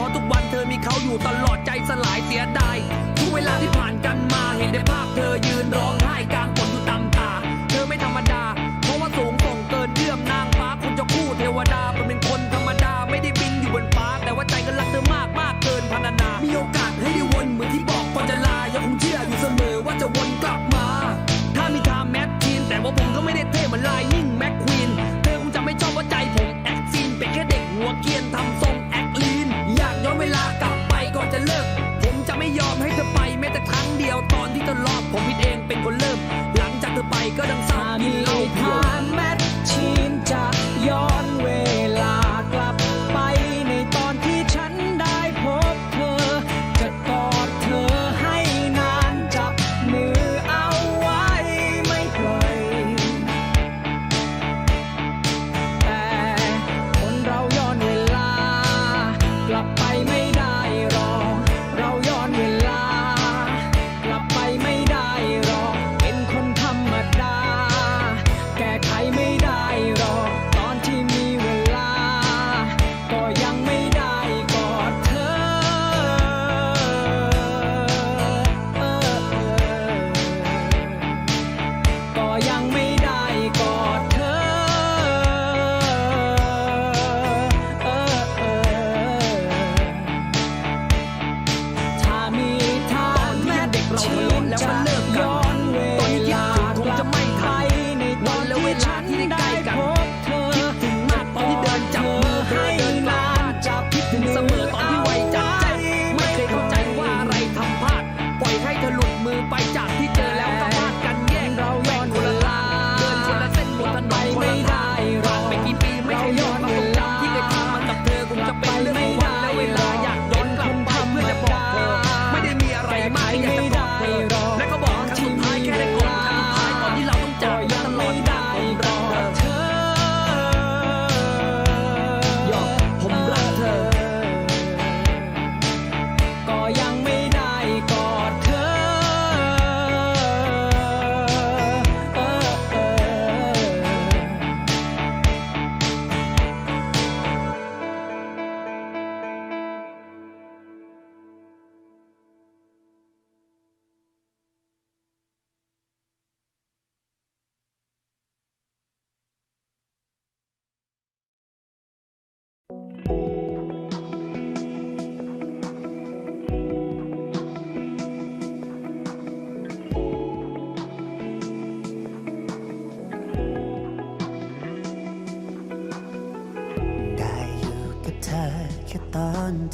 เพราะทุกวันเธอมีเขาอยู่ตลอดใจสลายเสียดาย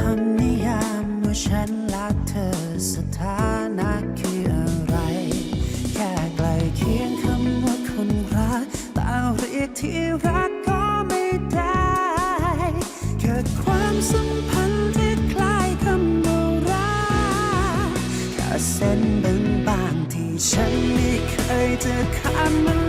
คำนิยามว่าฉันรักเธอสถานะคืออะไร แค่ใกลเคียงคำว่าคนรักแต่เรียกที่รักก็ไม่ได้เกิดความสัมพันธ์ที่คล้ายคำว่ารักแค่เส้นบางๆที่ฉันไม่เคยจะข้ามมัน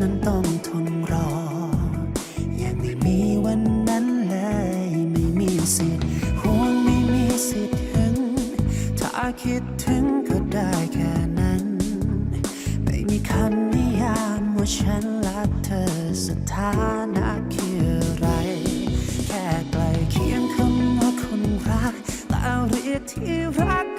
นั้นต้องทนรอ ยังไม่มีวันนั้นเลย ไม่มีสิทธิ์ห่วงไม่มีสิทธิ์ถึง ถ้าคิดถึงก็ได้แค่นั้น ไม่มีคำนิยามว่าฉันรักเธอสถานะคืออะไร แค่ใกลเคียงคำว่าคนรักแต่เรียกที่รัก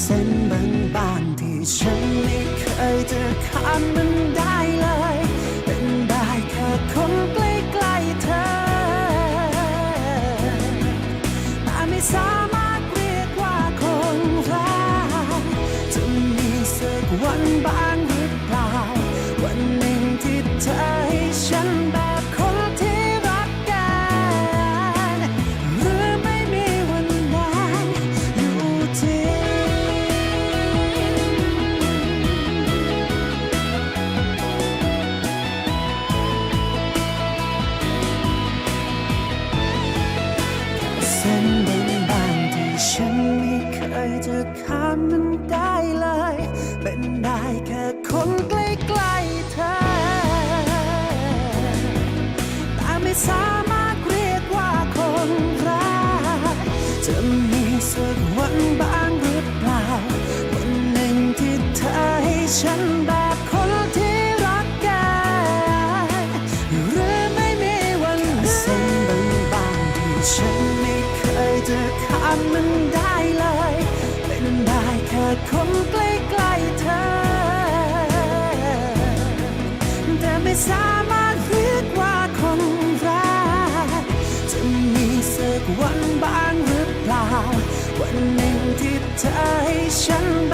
เส้นบางๆที่ฉันไม่เคยจะข้ามมันได้ ฉันแบบคนที่รักกันหรือไม่มีวันนั้นเส้นบางๆที่ฉันไม่เคยจะข้ามมันได้เลย เป็นได้แค่คนใกล้ๆเธอ แต่ไม่สามารถเรียกว่าคนรักจะมีสักวันบ้างหรือเปล่า วันหนึ่งที่เธอให้ฉันแบบคน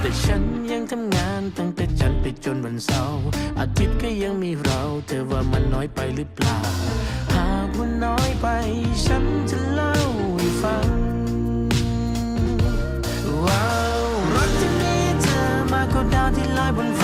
แต่ฉันยังทำงานตั้งแต่จันทร์ไปจนวันเสาร์อาทิตย์ก็ยังมีเราเธอว่ามันน้อยไปหรือเปล่า หากว่าน้อยไป ฉันจะเล่าให้ฟังว้าวรักที่มีเธอมากกว่าดาวที่ลอยบนฟ้า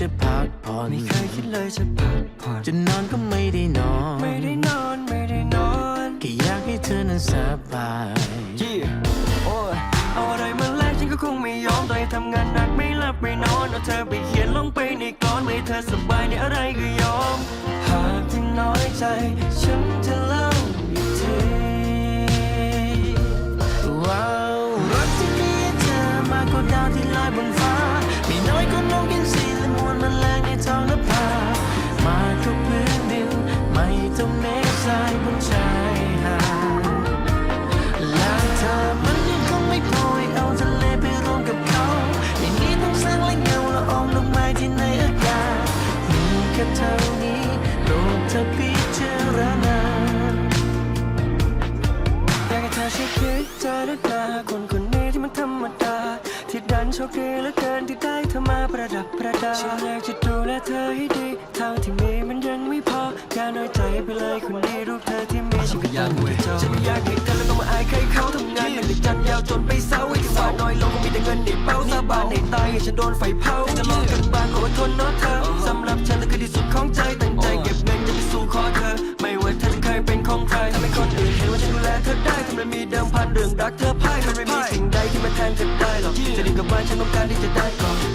จะพักผ่อนไม่เคยคิดเลยจะพักผ่อนจะนอนก็ไม่ได้นอน ไม่ได้นอน ไม่ได้นอนแค่อยากให้เธอนั้นสบายยี่โอ้ยเอาอะไรมาแลกฉันก็คงไม่ยอมต่อยทำงานหนักไม่หลับไม่นอนเอาเธอไปเขียนลงไปในกลอนไม่ให้เธอสบายในอะไรก็ยอม หากที่น้อยใจ เท่านี้โลกเธอพิจ ดันโชคดีเหลือเกินที่ได้เธอมาประดับประดาฉันอยากจะดูแลเธอให้ดี เท่าที่มีมันยังไม่พออย่าน้อยใจไปเลยคนนี้รูปเธอที่มีฉันก็ยังไม่จบฉันไม่อยากให้เธอแล้วต้องมาอายใครเขาทำงานเป็นจันยาวจนไปเศร้าไอ้ที่ว่าน้อยลงก็มีแต่เงินในเป้าสาบานในตายให้ฉันโดนไฟเผาจะลองกันบ้างขออดทนเนาะเธอสำหรับฉันนั่นคือที่สุดของใจตั้งใจเก็บเงินจะไปสู่ขอเธอ ไม่ว่าเธอจะเคยเป็นของใครทำให้คนอื่นเห็นว่าฉันดูแลเธอได้ทำไมมีเดิมพันเรื่องรักเธอพ่ายทำไมมีสิ่งใดที่มาแทนกันได้หรอ ฉันต้องการที่จะได้ก่อน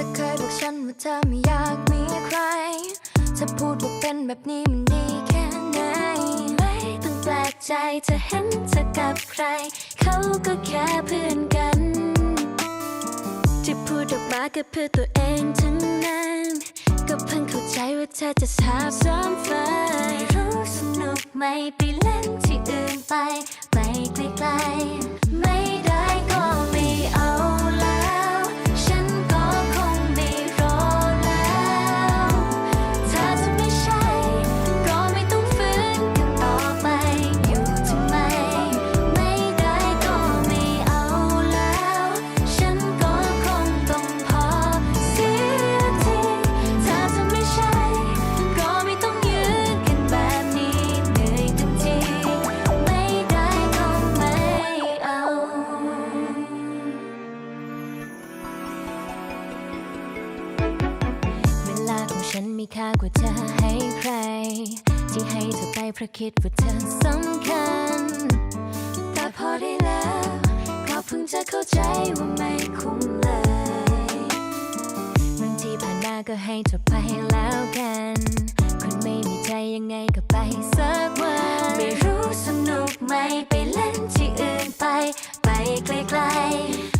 ธอเคยบอกฉันว่าเธอไม่อยากมีใครเธอพูดว่าเป็นแบบนี้มันดีแค่ไหน ไม่ต้องแปลกใจเธอเห็นเธอกับใคร เขาก็แค่เพื่อนกันที่พูดออกมาก็เพื่อตัวเองทั้งนั้น ก็เพิ่งเข้าใจว่าเธอจะสาบซ้อนฝันไม่รู้สนุกไหมไปเล่นที่อื่นไปไปไกลๆ ฉันมีค่ากว่าเธอให้ใคร ที่ให้เธอไปเพราะคิดว่าเธอสำคัญ แต่พอได้แล้วก็เพิ่งจะเข้าใจว่าไม่คุ้มเลยเรื่องที่ผ่านมาก็ให้เธอไปแล้วกัน คนไม่มีใจยังไงก็ไปสักวันไม่รู้สนุกไหมไปเล่นที่อื่นไป ไปไกลๆ